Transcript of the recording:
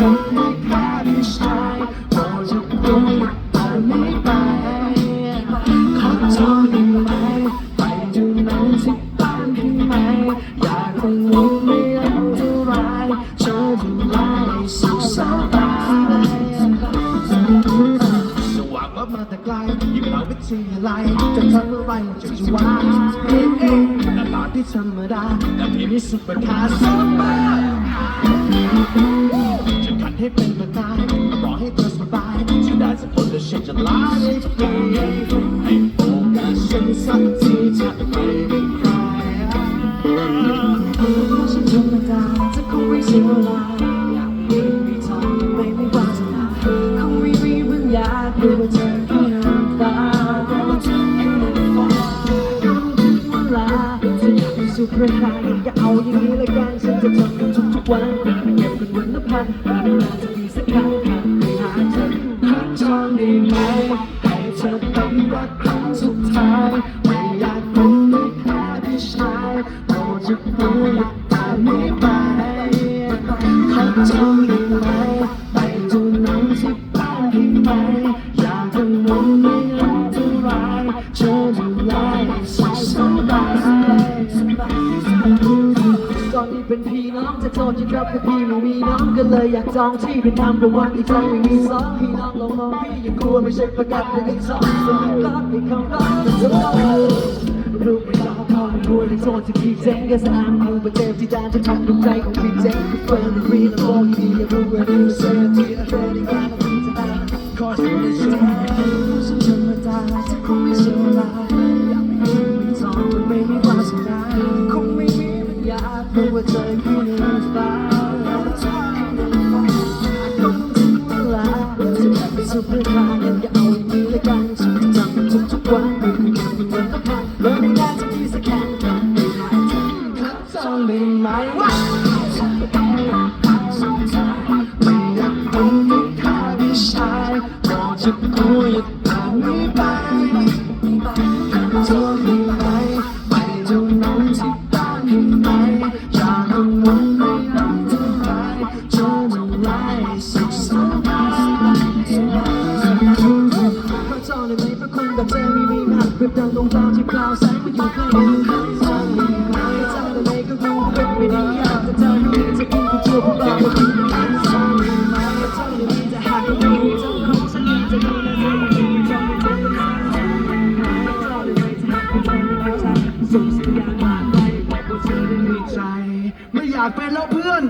ล้มไม่แพ้ผู้ายพอจะรู้แต่ไม่ไปขอโทษได้ไหมไปดูหนังที่บ้านได้ไหมอยากคงรู้ไม่อันตรายโชคดีไล่สุขสบายจัวะว่มาแต่ไกลยิ่เราไม่ทีอะไรจะทำอะไรจะจะว่าเอ๊อาตาที่ธรรมดาแต่พี่นี่สุดประคาสมา จะขัดให้เป็นประกายรอให้เธอสบายฉันได้สักคนแล้วฉันจะลาให้ฟรีให้โอกาสฉันสักทีจะไม่ได้ใครฉันธรรมดาจะคงไม่เสียเวลา เรื่องใครก็เอาอย่างนี้ละกันฉันจะทำทุกทุกๆวันเก็บเป็นวันละพันเวลาจะมีสักครั้งหากไม่หาเธอหาทองได้ไหมให้เธอเป็นรักครั้งสุดท้ายไม่อยากเป็นได้แค่พี่ชายโปรดจะพูดตามนี้ไปเขาทำได้ไหมไปดูหนังที่บ้านได้ไหมอยากกังวลไม่อันตรายเธอดูแลให้สุขสบาย ตอนนี้เป็นพี่น้องจะโทษจะรับแต่พี่ไม่มีน้องก็เลยอยากจองที่เป็นทำประวัติอีกครั้งไม่มีสองพี่น้องลองมองพี่อย่ากลัวไม่ใช่ประกันแต่เป็นสองสมัยก่อนที่เขารักกันจะต้องรู้ไม่ต้องเขาไม่ควรเลยโทษที่พี่เจ๊งก็สะอาดมือประเจ็บที่ด้านจะทำดวงใจของพี่เจ๊งก็เฟิร์นรีนบอกดีอย่ารู้ว่าดูเสียที่อะไรในการที่จะได้ขอสิ่งที่ฉันฉั เพร ไม่อยากเป็นแล้วเพื่อน